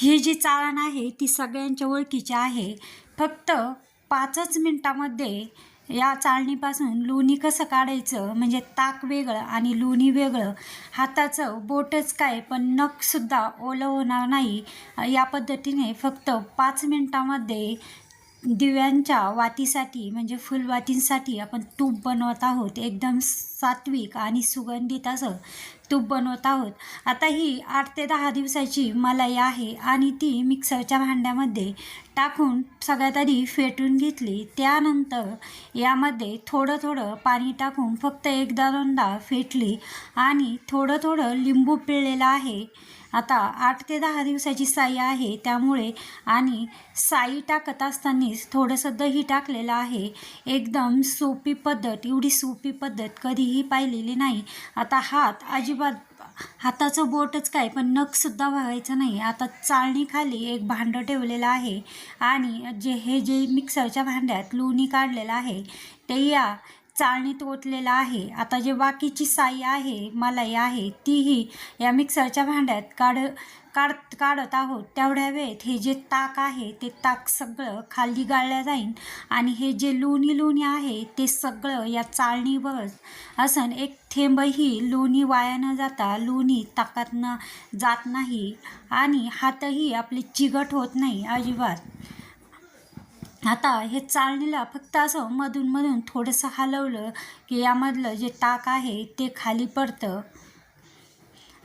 ही जी चाळण आहे ती सगळ्यांच्या ओळखीची आहे. फक्त पाचच मिनटामध्ये या चाळणीपासून लोणी कसं काढायचं? म्हणजे ताक वेगळं आणि लोणी वेगळं. हाताचं बोटच काय पण नखसुद्धा ओलं होणार नाही. या पद्धतीने फक्त पाच मिनटामध्ये दिव्यांच्या वातीसाठी म्हणजे फुलवातींसाठी आपण तूप बनवत आहोत. एकदम सात्विक आणि सुगंधित असं. तूप बनवत आहोत. आता ही आठ ते दहा दिवसाची मलाई आहे आणि ती मिक्सरच्या भांड्यामध्ये टाकून सगळ्यात आधी फेटून घेतली. त्यानंतर यामध्ये थोडं थोडं पाणी टाकून फक्त एकदा दोनदा फेटली आणि थोडं थोडं लिंबू पिळलेलं आहे. आता आठ ते दहा दिवसाची साई आहे त्यामुळे आणि साई टाकत असतानाच थोडंसं दही टाकलेलं आहे. एकदम सोपी पद्धत एवढी सोपी पद्धत कधीही पाहिलेली नाही. आता हात अजिबात हाताचं बोटच काय पण नखसुद्धा व्हायचं नाही. आता चाळणीखाली एक भांडं ठेवलेलं आहे आणि जे हे जे मिक्सरच्या भांड्यात लोणी काढलेलं आहे ते या चाळणीत ओतलेलं आहे. आता जे बाकीची साई आहे मलाई आहे तीही या मिक्सरच्या भांड्यात काढ काढ काढत आहोत. तेवढ्या वेळेत हे जे ताक आहे ते ताक सगळं खाली गाळल्या जाईल आणि हे जे लोणी लोणी आहे ते सगळं या चाळणीवर असं एक थेंबही लोणी वाया न जाता लोणी ताकातनं जात नाही आणि हातही आपले चिगट होत नाही अजिबात. आता हे चाळणीला फक्त असं मधून मधून थोडंसं हलवलं की यामधलं जे ताक आहे ते खाली पडतं.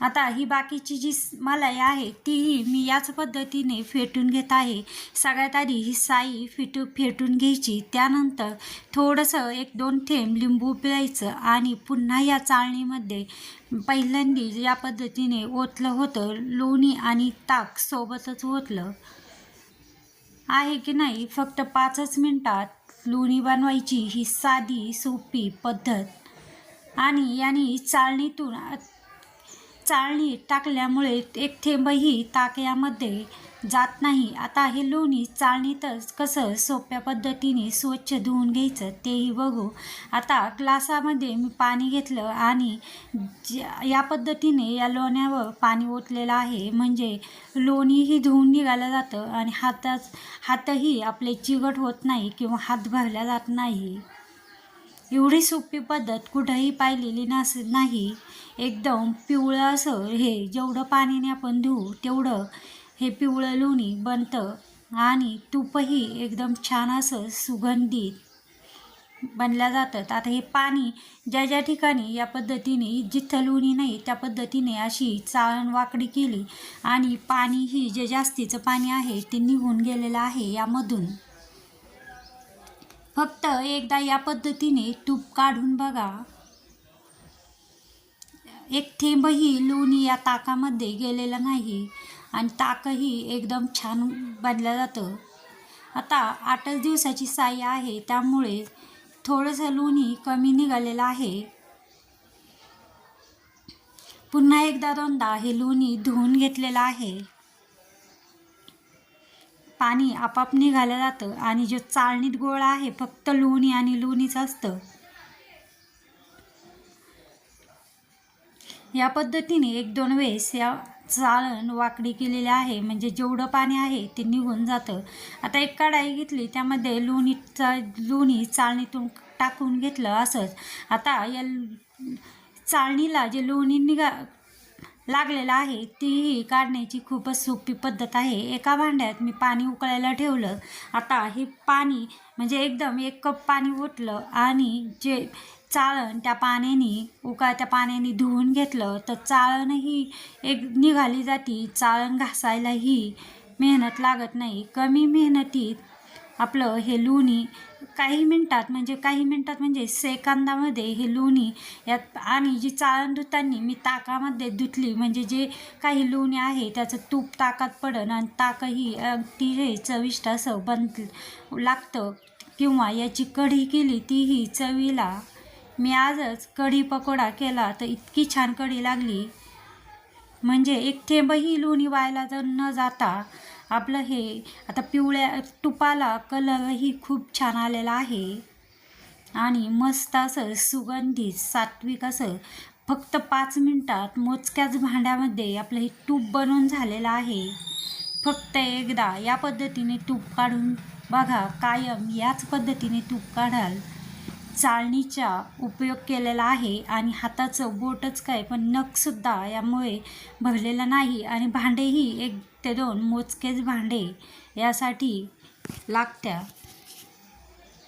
आता ही बाकीची जी मलाई आहे तीही मी याच पद्धतीने फेटून घेत आहे. सगळ्यात आधी ही साई फेटू फेटून घ्यायची त्यानंतर थोडंसं एक दोन थेंब लिंबू पिळायचं आणि पुन्हा या चाळणीमध्ये पहिल्यांदी या पद्धतीने ओतलं होतं लोणी आणि ताक सोबतच ओतलं. आहे की नाही फक्त पाचच मिनटात लोणी बनवायची ही साधी सोपी पद्धत. आणि याने चाळणीतून चाळणी टाकल्यामुळे एक थेंबही ताक यामध्ये जात नाही. आता हे लोणी चाळणीतच कसं सोप्या पद्धतीने स्वच्छ धुवून घ्यायचं तेही बघू. आता ग्लासामध्ये मी पाणी घेतलं आणि या पद्धतीने या लोण्यावर पाणी ओतलेलं आहे. म्हणजे लोणीही धुवून निघालं जातं आणि हातात हातही आपले चिकट होत नाही किंवा हात भरला जात नाही. एवढी सोपी पद्धत कुठंही पाहिलेली नस नाही. एकदम पिवळं असं हे जेवढं पाण्याने आपण धुवू तेवढं हे पिवळं लोणी बनतं आणि तूपही एकदम छान असं सुगंधित बनल्या जातात. आता हे पाणी ज्या ज्या ठिकाणी या पद्धतीने जिथं लोणी नाही त्या पद्धतीने अशी चाळण वाकडी केली आणि पाणी ही जे जास्तीचं पाणी आहे ते निघून गेलेलं आहे यामधून. फक्त एकदा या पद्धतीने तूप काढून बघा. एक थेंबही लोणी या ताकामध्ये गेलेलं नाही आणि ताकही एकदम छान बनलं जातं. आता आठच दिवसाची साई आहे त्यामुळे थोडंसं लोणी कमी निघालेलं आहे. पुन्हा एकदा दोनदा हे लोणी धुवून घेतलेलं आहे. पाणी आपाप निघालं जातं आणि जो चाळणीत गोळा आहे फक्त लोणी आणि लोणीच असतं. या पद्धतीने एक दोन वेळेस या चाळण वाकडी केलेली आहे. म्हणजे जेवढं पाणी आहे ते निघून जातं. आता एक कढाई घेतली त्यामध्ये लोणीचा लोणी चाळणीतून टाकून घेतलं असंच. आता या चाळणीला जे लोणी निघा लागलेलं आहे. तीही काढण्याची खूपच सोपी पद्धत आहे. एका भांड्यात मी पाणी उकळायला ठेवलं. आता हे पाणी म्हणजे एकदम एक कप पाणी ओतलं आणि जे चाळण त्या पाण्याने उकळत्या पाण्याने धुवून घेतलं तर चाळणही एक निघाली जाती. चाळण घासायलाही मेहनत लागत नाही. कमी मेहनतीत आपलं हे लोणी काही मिनटात म्हणजे काही मिनटात म्हणजे सेकंदामध्ये हे लोणी यात आणि जी चाळण धुताना मी ताकामध्ये धुतली म्हणजे जे काही लोणी आहे त्याचं तूप ताकात पडन आणि ताकही अगदी हे चविष्ट असं बन लागतं. किंवा याची कढी केली तीही चवीला. मी आजच कढी पकोडा केला तर इतकी छान कढी लागली. म्हणजे एक थेंबही लोणी व्हायला जर न जाता आपलं हे आता पिवळ्या तुपाला कलरही खूप छान आलेला आहे. आणि मस्त असं सुगंधित सात्विक असं फक्त पाच मिनटात मोजक्याच भांड्यामध्ये आपलं हे तूप बनवून झालेलं आहे. फक्त एकदा या पद्धतीने तूप काढून बघा कायम याच पद्धतीने तूप काढाल. चाळणीचा उपयोग केलेला आहे आणि हाताचं बोटच काय पण नखसुद्धा यामुळे भरलेलं नाही आणि भांडेही एक ते दोन मोजकेच भांडे यासाठी लागत्या.